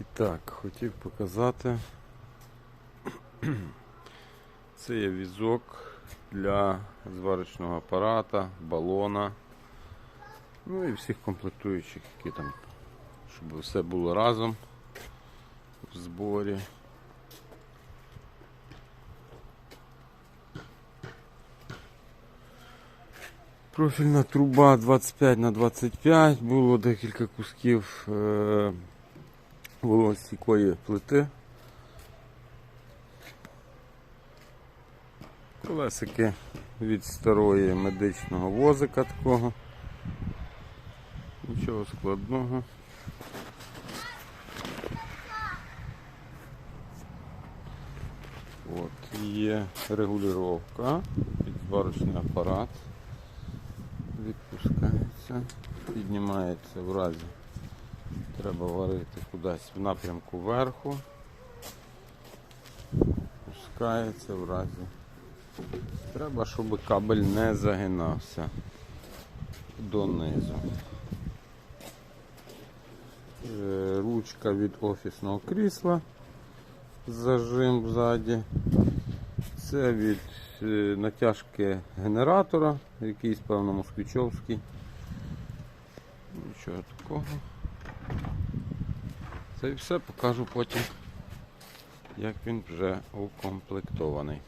І так, хотів показати. Це є візок для зварочного апарата, балона. Ну і всіх комплектуючих, які там, щоб все було разом в зборі. Профільна труба 25 на 25 було декілька кусків е- вологостійкої плити. Колесики від старої медичного возика такого. Нічого складного. От, є регулювання під зварочний апарат. Відпускається, піднімається в разі. Треба варити кудись в напрямку вверху. Пускається в разі. Треба, щоб кабель не загинався донизу. Е, Ручка від офісного крісла. Зажим ззаді. Це від е, натяжки генератора, якийсь певно москвичовський. Нічого такого. Це і все покажу потім, як він вже укомплектований.